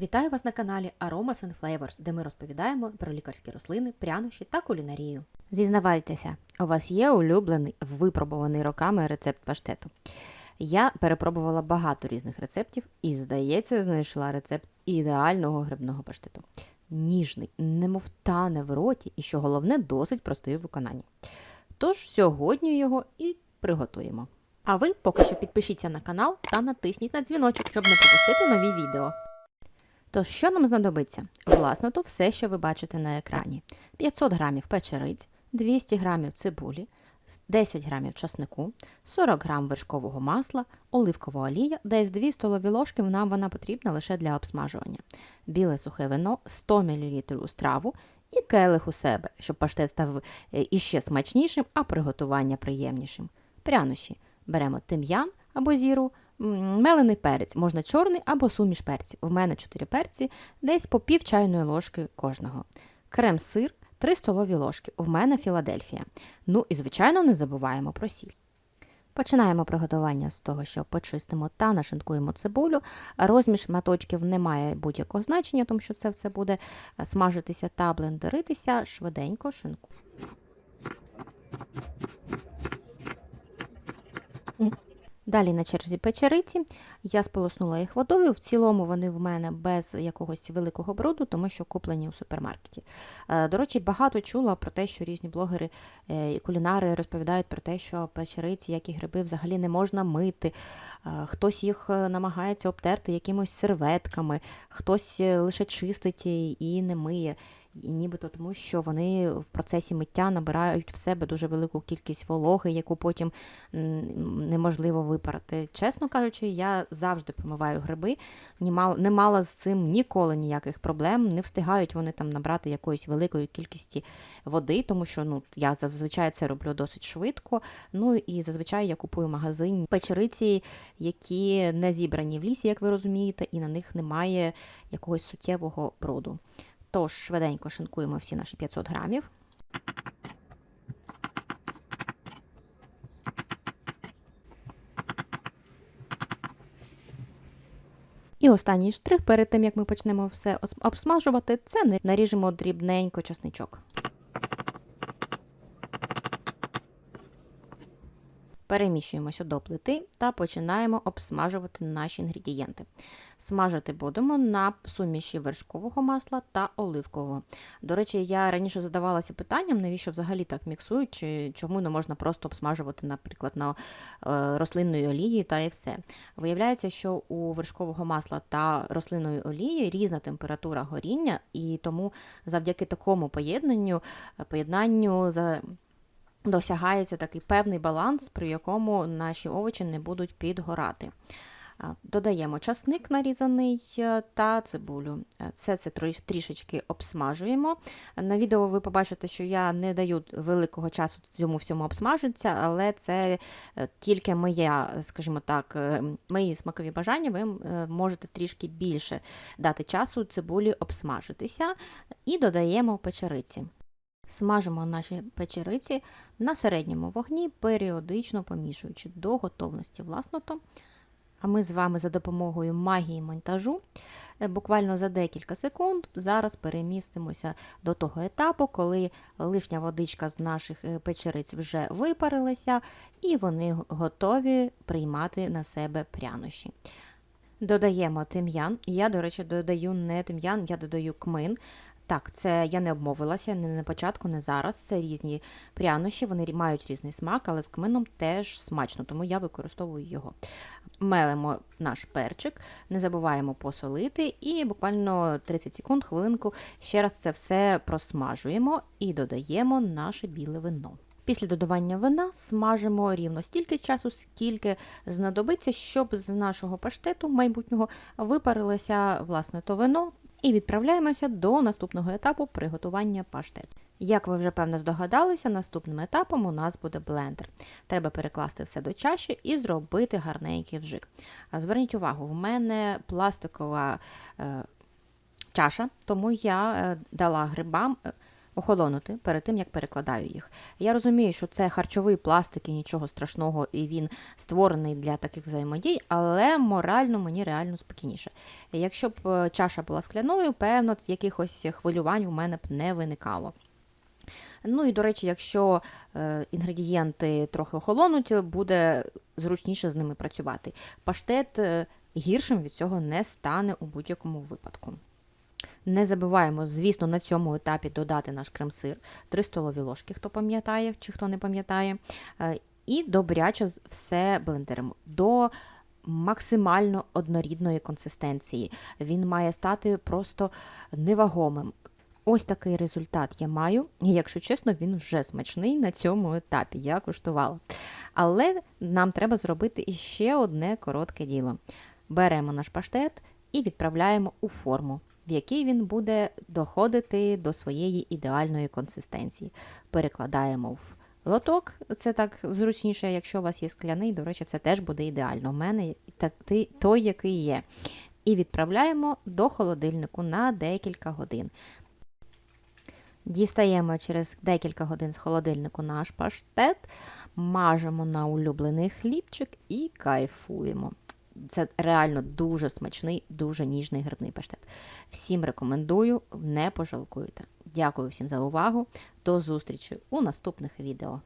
Вітаю вас на каналі Aromas and Flavors, де ми розповідаємо про лікарські рослини, прянощі та кулінарію. Зізнавайтеся, у вас є улюблений випробуваний роками рецепт паштету. Я перепробувала багато різних рецептів і, здається, знайшла рецепт ідеального грибного паштету. Ніжний, немов тане в роті, і що головне, досить простий у виконанні. Тож сьогодні його і приготуємо. А ви поки що підпишіться на канал та натисніть на дзвіночок, щоб не пропустити нові відео. Тож, що нам знадобиться? Власне, то все, що ви бачите на екрані: 500 грамів печериць, 200 грамів цибулі, 10 грамів часнику, 40 грам вершкового масла, оливкова олія, десь 2 столові ложки нам вона потрібна лише для обсмажування, біле сухе вино, 100 мл страву і келих у себе, щоб паштет став е, іще смачнішим, а приготування приємнішим. Прянощі беремо тим'ян або зіру. Мелений перець, можна чорний або суміш перців. У мене 4 перці, десь по пів чайної ложки кожного. Крем-сир 3 столові ложки. У мене Філадельфія. Ну і, звичайно, не забуваємо про сіль. Починаємо приготування з того, що почистимо та нашинкуємо цибулю. Розмір шматочків не має будь-якого значення, тому що це все буде е, смажитися та блендеритися швиденько шинку. Далі на черзі печериці. Я сполоснула їх водою. В цілому вони в мене без якогось великого бруду, тому що куплені у супермаркеті. Е, До речі, багато чула про те, що різні блогери е, і кулінари розповідають про те, що печериці, як і гриби, взагалі не можна мити. Е, Хтось їх намагається обтерти якимось серветками, хтось лише чистить і не миє. І нібито тому, що вони в процесі миття набирають в себе дуже велику кількість вологи, яку потім неможливо випарати. Чесно кажучи, я завжди помиваю гриби, не мала, з цим ніколи ніяких проблем. Не встигають вони там набрати якоїсь великої кількості води, тому що ну, я зазвичай це роблю досить швидко. Ну і зазвичай я купую в магазині печериці, які не зібрані в лісі, як ви розумієте, і на них немає якогось суттєвого броду. Тож швиденько шинкуємо всі наші 500 грамів. І останній штрих, перед тим як ми почнемо все обсмажувати, це наріжемо дрібненько часничок. Переміщуємося до плити та починаємо обсмажувати наші інгредієнти. Смажити будемо на суміші вершкового масла та оливкового. До речі, я раніше задавалася питанням, навіщо взагалі так міксують, чи чому не можна просто обсмажувати, наприклад, на е, рослинної олії та і все. Виявляється, що у вершкового масла та рослинної олії різна температура горіння, і тому завдяки такому поєднанню, поєднанню за досягається такий певний баланс, при якому наші овочі не будуть підгорати. Додаємо часник нарізаний е, та цибулю. Е, Все це трішечки обсмажуємо. На відео ви побачите, що я не даю великого часу цьому всьому обсмажитися, але це е, тільки моя, скажімо так, мої смакові бажання. Ви можете трішки більше дати часу цибулі обсмажитися і додаємо печериці. Смажимо наші печериці на середньому вогні, періодично помішуючи до готовності власното. А ми з вами за допомогою магії монтажу е, буквально за декілька секунд зараз перемістимося до того етапу, коли лишня водичка з наших е, печериць вже випарилася, і вони готові приймати на себе прянощі. Додаємо тим'ян. Я, до речі, додаю не тим'ян, я додаю кмин. Так, це я не обмовилася не на початку, не зараз. Це різні прянощі, вони мають різний смак, але з кмином теж смачно, тому я використовую його. Мелимо наш перчик, не забуваємо посолити і буквально 30 секунд, хвилинку ще раз це все просмажуємо і додаємо наше біле вино. Після додавання вина смажимо рівно стільки часу, скільки знадобиться, щоб з нашого паштету майбутнього випарилося власне то вино, і відправляємося до наступного етапу приготування паштет. Як ви вже певно здогадалися, наступним етапом у нас буде блендер. Треба перекласти все до чаші і зробити гарненький вжик. Зверніть увагу, в мене пластикова е, чаша, тому я е, дала грибам е, охолонути перед тим, як перекладаю їх. Я розумію, що це харчовий пластик і нічого страшного, і він створений для таких взаємодій, але морально мені реально спокійніше. Якщо б е, чаша була скляною, певно, якихось хвилювань у мене б не виникало. Ну і до речі, якщо е, інгредієнти трохи охолонуть, буде зручніше з ними працювати. Паштет е, гіршим від цього не стане у будь-якому випадку. Не забуваємо, звісно, на цьому етапі додати наш крем-сир, 3 столові ложки, хто пам'ятає чи хто не пам'ятає. Е, І добряче все блендеримо до максимально однорідної консистенції. Він має стати просто невагомим. Ось такий результат я маю, і якщо чесно, він вже смачний на цьому етапі. Я куштувала. Але нам треба зробити іще одне коротке діло. Беремо наш паштет і відправляємо у форму, в якій він буде доходити до своєї ідеальної консистенції. Перекладаємо в лоток, це так зручніше, якщо у вас є скляний, до речі, це теж буде ідеально. У мене той, який є. І відправляємо до холодильнику на декілька годин. Дістаємо через декілька годин з холодильнику наш паштет, мажемо на улюблений хлібчик і кайфуємо. Це реально дуже смачний, дуже ніжний грибний паштет. Всім рекомендую, не пожалкуйте. Дякую всім за увагу. До зустрічі у наступних відео.